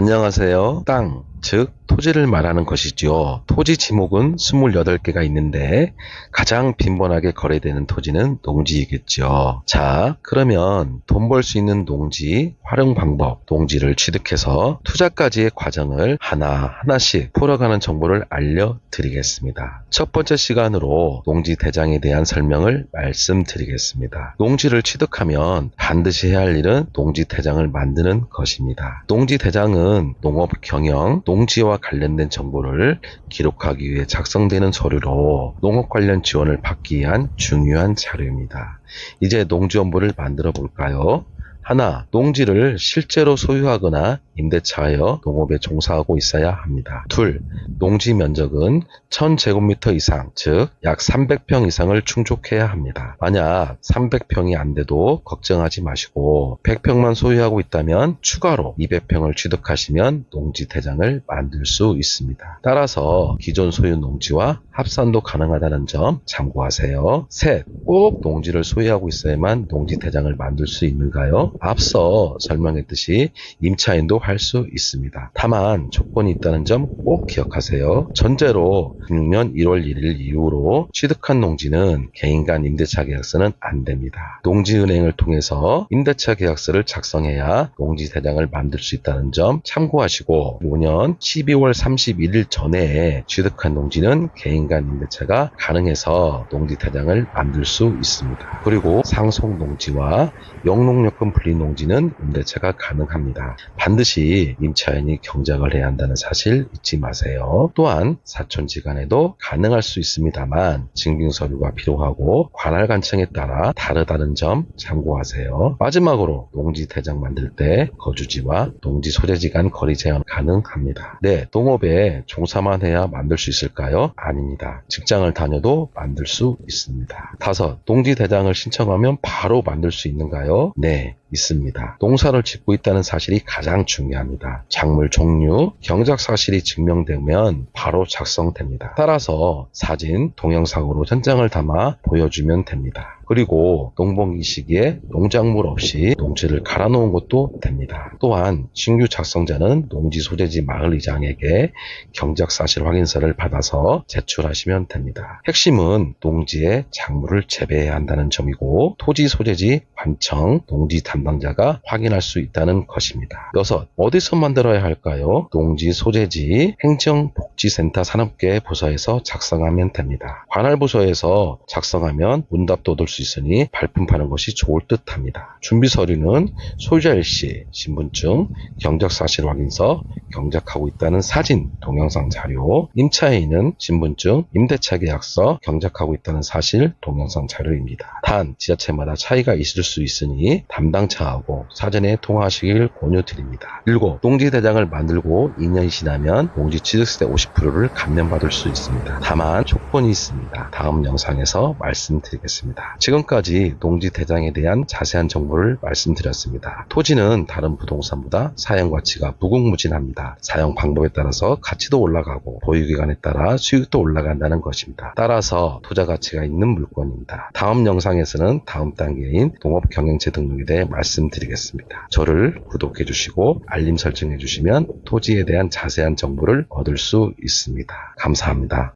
안녕하세요. 땅, 즉 토지를 말하는 것이죠. 토지 지목은 28개가 있는데 가장 빈번하게 거래되는 토지는 농지이겠죠. 자, 그러면 돈 벌 수 있는 농지 활용 방법, 농지를 취득해서 투자까지의 과정을 하나하나씩 풀어가는 정보를 알려드리겠습니다. 첫 번째 시간으로 농지 대장에 대한 설명을 말씀드리겠습니다. 농지를 취득하면 반드시 해야 할 일은 농지 대장을 만드는 것입니다. 농지 대장은 농업 경영, 농지와 관련된 정보를 기록하기 위해 작성되는 서류로 농업 관련 지원을 받기 위한 중요한 자료입니다. 이제 농지원부를 만들어 볼까요? 하나, 농지를 실제로 소유하거나 임대차하여 농업에 종사하고 있어야 합니다. 둘, 농지 면적은 1000제곱미터 이상, 즉 약 300평 이상을 충족해야 합니다. 만약 300평이 안 돼도 걱정하지 마시고 100평만 소유하고 있다면 추가로 200평을 취득하시면 농지 대장을 만들 수 있습니다. 따라서 기존 소유 농지와 합산도 가능하다는 점 참고하세요. 셋, 꼭 농지를 소유하고 있어야만 농지 대장을 만들 수 있는가요? 앞서 설명했듯이 임차인도 할 수 있습니다. 다만 조건이 있다는 점 꼭 기억하세요. 전제로 6년 1월 1일 이후로 취득한 농지는 개인 간 임대차 계약서는 안 됩니다. 농지은행을 통해서 임대차 계약서를 작성해야 농지 대장을 만들 수 있다는 점 참고하시고 5년 12월 31일 전에 취득한 농지는 개인 간 임대차가 가능해서 농지 대장을 만들 수 있습니다. 그리고 상속 농지와 영농요금 분리 농지는 임대차가 가능합니다. 반드시 임차인이 경작을 해야 한다는 사실 잊지 마세요. 또한 사촌지간에도 가능할 수 있습니다만 증빙서류가 필요하고 관할관청에 따라 다르다는 점 참고하세요. 마지막으로 농지 대장 만들 때 거주지와 농지 소재지 간 거리 제한 가능합니다. 네, 농업에 종사만 해야 만들 수 있을까요? 아닙니다. 직장을 다녀도 만들 수 있습니다. 다섯, 농지 대장을 신청하면 바로 만들 수 있는가요? 네, 있습니다. 농사를 짓고 있다는 사실이 가장 중요합니다. 작물 종류, 경작 사실이 증명되면 바로 작성됩니다. 따라서 사진, 동영상으로 현장을 담아 보여주면 됩니다. 그리고 농번기 시기에 농작물 없이 농지를 갈아 놓은 것도 됩니다. 또한 신규 작성자는 농지 소재지 마을 이장에게 경작 사실 확인서를 받아서 제출하시면 됩니다. 핵심은 농지에 작물을 재배해야 한다는 점이고 토지 소재지 관청 농지 담당자가 확인할 수 있다는 것입니다. 여섯, 어디서 만들어야 할까요? 농지 소재지 행정복지센터 산업계 부서에서 작성하면 됩니다. 관할 부서에서 작성하면 문답도 얻을 수 있으니 발품 파는 것이 좋을 듯 합니다. 준비 서류는 소유자 일시, 신분증, 경작 사실 확인서, 경작하고 있다는 사진, 동영상 자료, 임차인은 신분증, 임대차 계약서, 경작하고 있다는 사실, 동영상 자료입니다. 단 지자체마다 차이가 있을 수 있으니 담당자하고 사전에 통화하시길 권유드립니다. 7. 농지 대장을 만들고 2년이 지나면 농지 취득세 50%를 감면받을 수 있습니다. 다만 조건이 있습니다. 다음 영상에서 말씀드리겠습니다. 지금까지 농지 대장에 대한 자세한 정보를 말씀드렸습니다. 토지는 다른 부동산보다 사용 가치가 무궁무진합니다. 사용 방법에 따라서 가치도 올라가고 보유기간에 따라 수익도 올라간다는 것입니다. 따라서 투자 가치가 있는 물건입니다. 다음 영상에서는 다음 단계인 농업 경영체 등록에 대해 말씀드리겠습니다. 저를 구독해 주시고 알림 설정해 주시면 토지에 대한 자세한 정보를 얻을 수 있습니다. 감사합니다.